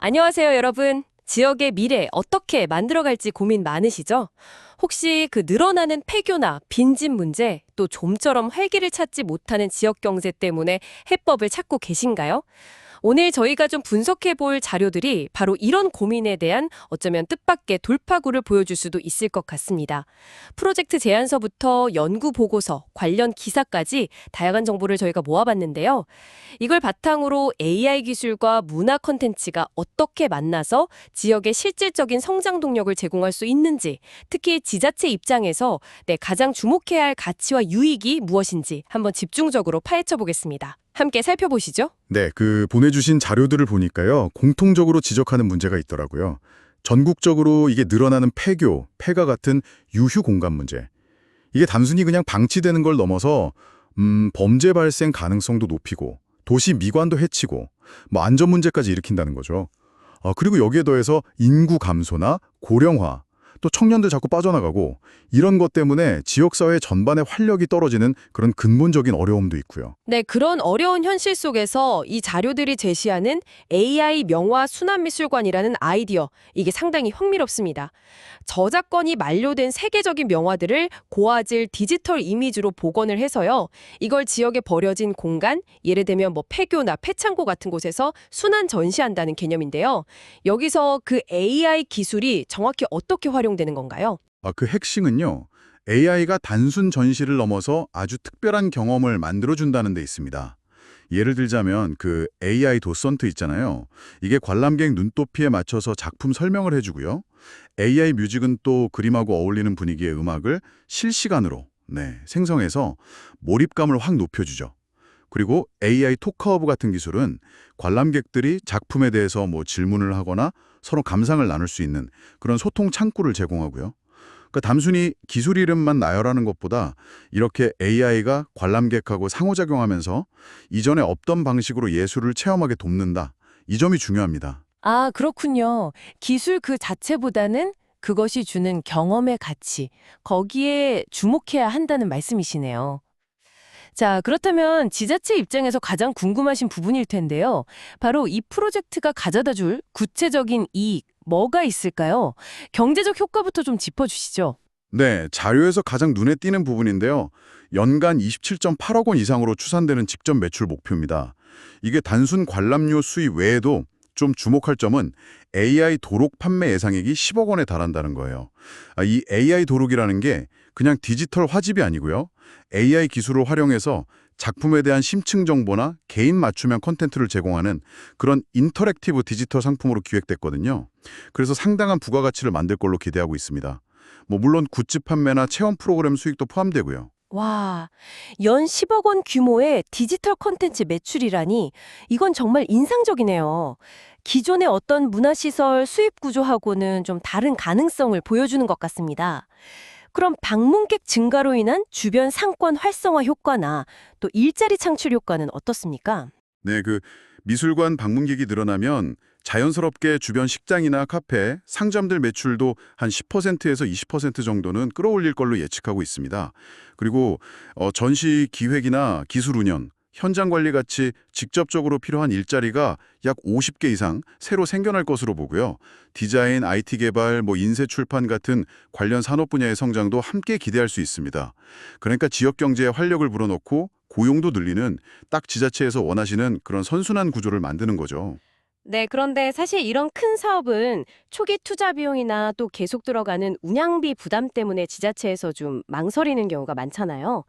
안녕하세요, 여러분. 지역의 미래 어떻게 만들어갈지 고민 많으시죠? 혹시 그 늘어나는 폐교나 빈집 문제, 또 좀처럼 활기를 찾지 못하는 지역 경제 때문에 해법을 찾고 계신가요? 오늘 저희가 좀 분석해 볼 자료들이 바로 이런 고민에 대한 어쩌면 뜻밖의 돌파구를 보여줄 수도 있을 것 같습니다. 프로젝트 제안서부터 연구 보고서, 관련 기사까지 다양한 정보를 저희가 모아봤는데요. 이걸 바탕으로 AI 기술과 문화 콘텐츠가 어떻게 만나서 지역의 실질적인 성장 동력을 제공할 수 있는지, 특히 지자체 입장에서 네, 가장 주목해야 할 가치와 유익이 무엇인지 한번 집중적으로 파헤쳐 보겠습니다. 함께 살펴보시죠. 네, 그 보내주신 자료들을 보니까요. 공통적으로 지적하는 문제가 있더라고요. 전국적으로 이게 늘어나는 폐교, 폐가 같은 유휴 공간 문제. 이게 단순히 그냥 방치되는 걸 넘어서 음, 범죄 발생 가능성도 높이고 도시 미관도 해치고 뭐 안전 문제까지 일으킨다는 거죠. 아, 그리고 여기에 더해서 인구 감소나 고령화, 또 청년들 자꾸 빠져나가고 이런 것 때문에 지역사회 전반의 활력이 떨어지는 그런 근본적인 어려움도 있고요. 네, 그런 어려운 현실 속에서 이 자료들이 제시하는 AI 명화 순환미술관이라는 아이디어, 이게 상당히 흥미롭습니다. 저작권이 만료된 세계적인 명화들을 고화질 디지털 이미지로 복원을 해서요. 이걸 지역에 버려진 공간, 예를 들면 뭐 폐교나 폐창고 같은 곳에서 순환 전시한다는 개념인데요. 여기서 그 AI 기술이 정확히 어떻게 활용 되는 건가요? 아, 그 핵심은요. AI가 단순 전시를 넘어서 아주 특별한 경험을 만들어준다는 데 있습니다. 예를 들자면 그 AI 도선트 있잖아요. 이게 관람객 눈높이에 맞춰서 작품 설명을 해주고요. AI 뮤직은 또 그림하고 어울리는 분위기의 음악을 실시간으로 네, 생성해서 몰입감을 확 높여주죠. 그리고 AI 토크허브 같은 기술은 관람객들이 작품에 대해서 뭐 질문을 하거나 서로 감상을 나눌 수 있는 그런 소통 창구를 제공하고요. 그러니까 단순히 기술 이름만 나열하는 것보다 이렇게 AI가 관람객하고 상호작용하면서 이전에 없던 방식으로 예술을 체험하게 돕는다. 이 점이 중요합니다. 아, 그렇군요. 기술 그 자체보다는 그것이 주는 경험의 가치, 거기에 주목해야 한다는 말씀이시네요. 자, 그렇다면 지자체 입장에서 가장 궁금하신 부분일 텐데요. 바로 이 프로젝트가 가져다 줄 구체적인 이익, 뭐가 있을까요? 경제적 효과부터 좀 짚어주시죠. 네, 자료에서 가장 눈에 띄는 부분인데요. 연간 27.8억 원 이상으로 추산되는 직접 매출 목표입니다. 이게 단순 관람료 수입 외에도 좀 주목할 점은 AI 도록 판매 예상액이 10억 원에 달한다는 거예요. 아, 이 AI 도록이라는 게 그냥 디지털 화집이 아니고요. AI 기술을 활용해서 작품에 대한 심층 정보나 개인 맞춤형 콘텐츠를 제공하는 그런 인터랙티브 디지털 상품으로 기획됐거든요. 그래서 상당한 부가가치를 만들 걸로 기대하고 있습니다. 뭐 물론 굿즈 판매나 체험 프로그램 수익도 포함되고요. 와, 연 10억 원 규모의 디지털 콘텐츠 매출이라니 이건 정말 인상적이네요. 기존의 어떤 문화시설 수입 구조하고는 좀 다른 가능성을 보여주는 것 같습니다. 그럼 방문객 증가로 인한 주변 상권 활성화 효과나 또 일자리 창출 효과는 어떻습니까? 네, 그 미술관 방문객이 늘어나면 자연스럽게 주변 식당이나 카페, 상점들 매출도 한 10%에서 20% 정도는 끌어올릴 걸로 예측하고 있습니다. 그리고 어, 전시 기획이나 기술 운영, 현장 관리 같이 직접적으로 필요한 일자리가 약 50개 이상 새로 생겨날 것으로 보고요. 디자인, IT 개발, 뭐 인쇄 출판 같은 관련 산업 분야의 성장도 함께 기대할 수 있습니다. 그러니까 지역 경제에 활력을 불어넣고 고용도 늘리는 딱 지자체에서 원하시는 그런 선순환 구조를 만드는 거죠. 네, 그런데 사실 이런 큰 사업은 초기 투자 비용이나 또 계속 들어가는 운영비 부담 때문에 지자체에서 좀 망설이는 경우가 많잖아요.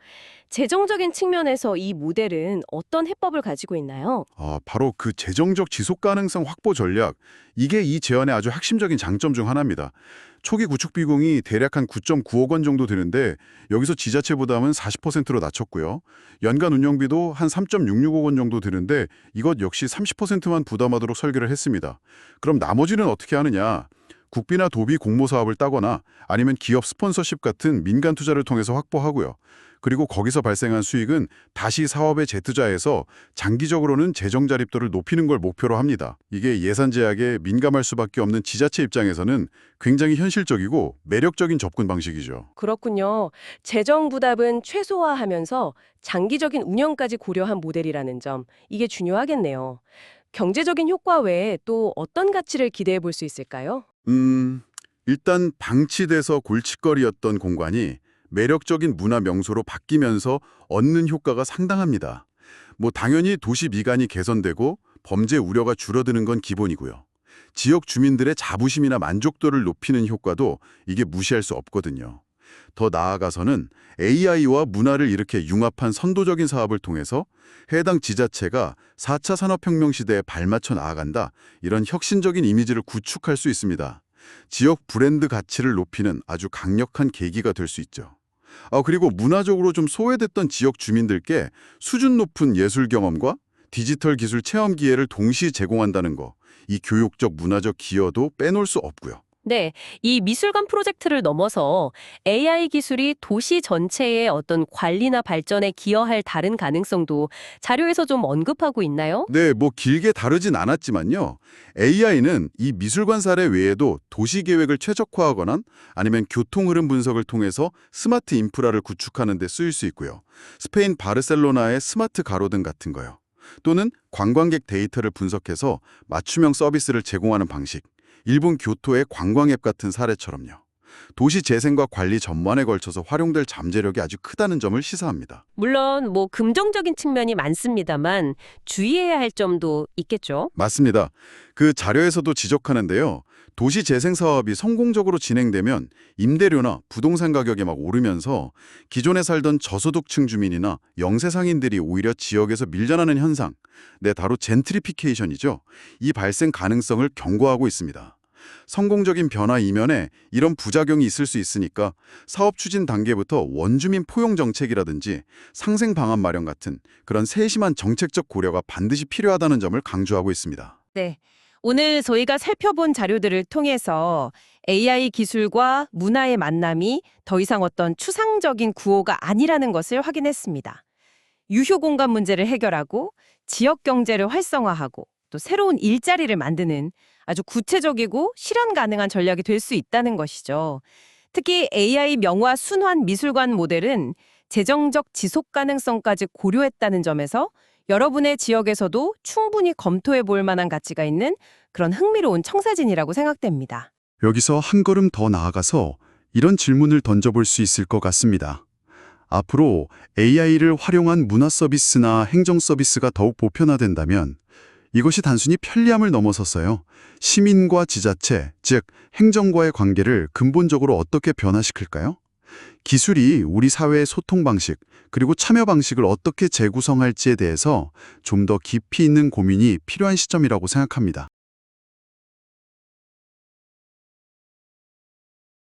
재정적인 측면에서 이 모델은 어떤 해법을 가지고 있나요? 아, 바로 그 재정적 지속 가능성 확보 전략. 이게 이 제안의 아주 핵심적인 장점 중 하나입니다. 초기 구축 비용이 대략 한 9.9억 원 정도 되는데 여기서 지자체 부담은 40%로 낮췄고요. 연간 운영비도 한 3.66억 원 정도 드는데 이것 역시 30%만 부담하도록 설계를 했습니다. 그럼 나머지는 어떻게 하느냐? 국비나 도비 공모 사업을 따거나 아니면 기업 스폰서십 같은 민간 투자를 통해서 확보하고요. 그리고 거기서 발생한 수익은 다시 사업에 재투자해서 장기적으로는 재정 자립도를 높이는 걸 목표로 합니다. 이게 예산 제약에 민감할 수밖에 없는 지자체 입장에서는 굉장히 현실적이고 매력적인 접근 방식이죠. 그렇군요. 재정 부담은 최소화하면서 장기적인 운영까지 고려한 모델이라는 점, 이게 중요하겠네요. 경제적인 효과 외에 또 어떤 가치를 기대해 볼 수 있을까요? 음, 일단 방치돼서 골칫거리였던 공간이 매력적인 문화 명소로 바뀌면서 얻는 효과가 상당합니다. 뭐 당연히 도시 미관이 개선되고 범죄 우려가 줄어드는 건 기본이고요. 지역 주민들의 자부심이나 만족도를 높이는 효과도 이게 무시할 수 없거든요. 더 나아가서는 AI와 문화를 이렇게 융합한 선도적인 사업을 통해서 해당 지자체가 4차 산업혁명 시대에 발맞춰 나아간다 이런 혁신적인 이미지를 구축할 수 있습니다. 지역 브랜드 가치를 높이는 아주 강력한 계기가 될 수 있죠. 아, 그리고 문화적으로 좀 소외됐던 지역 주민들께 수준 높은 예술 경험과 디지털 기술 체험 기회를 동시에 제공한다는 거, 이 교육적 문화적 기여도 빼놓을 수 없고요. 네, 이 미술관 프로젝트를 넘어서 AI 기술이 도시 전체의 어떤 관리나 발전에 기여할 다른 가능성도 자료에서 좀 언급하고 있나요? 네, 뭐 길게 다루진 않았지만요. AI는 이 미술관 사례 외에도 도시 계획을 최적화하거나 아니면 교통 흐름 분석을 통해서 스마트 인프라를 구축하는 데 쓰일 수 있고요. 스페인 바르셀로나의 스마트 가로등 같은 거요. 또는 관광객 데이터를 분석해서 맞춤형 서비스를 제공하는 방식. 일본 교토의 관광 앱 같은 사례처럼요. 도시 재생과 관리 전반에 걸쳐서 활용될 잠재력이 아주 크다는 점을 시사합니다. 물론 뭐 긍정적인 측면이 많습니다만 주의해야 할 점도 있겠죠. 맞습니다. 그 자료에서도 지적하는데요. 도시 재생 사업이 성공적으로 진행되면 임대료나 부동산 가격이 막 오르면서 기존에 살던 저소득층 주민이나 영세 상인들이 오히려 지역에서 밀려나는 현상, 네, 바로 젠트리피케이션이죠. 이 발생 가능성을 경고하고 있습니다. 성공적인 변화 이면에 이런 부작용이 있을 수 있으니까 사업 추진 단계부터 원주민 포용 정책이라든지 상생 방안 마련 같은 그런 세심한 정책적 고려가 반드시 필요하다는 점을 강조하고 있습니다. 네. 오늘 저희가 살펴본 자료들을 통해서 AI 기술과 문화의 만남이 더 이상 어떤 추상적인 구호가 아니라는 것을 확인했습니다. 유효 공간 문제를 해결하고 지역 경제를 활성화하고 또 새로운 일자리를 만드는 아주 구체적이고 실현 가능한 전략이 될 수 있다는 것이죠. 특히 AI 명화 순환 미술관 모델은 재정적 지속 가능성까지 고려했다는 점에서 여러분의 지역에서도 충분히 검토해 볼 만한 가치가 있는 그런 흥미로운 청사진이라고 생각됩니다. 여기서 한 걸음 더 나아가서 이런 질문을 던져볼 수 있을 것 같습니다. 앞으로 AI를 활용한 문화 서비스나 행정 서비스가 더욱 보편화된다면 이것이 단순히 편리함을 넘어섰어요. 시민과 지자체, 즉 행정과의 관계를 근본적으로 어떻게 변화시킬까요? 기술이 우리 사회의 소통 방식, 그리고 참여 방식을 어떻게 재구성할지에 대해서 좀 더 깊이 있는 고민이 필요한 시점이라고 생각합니다.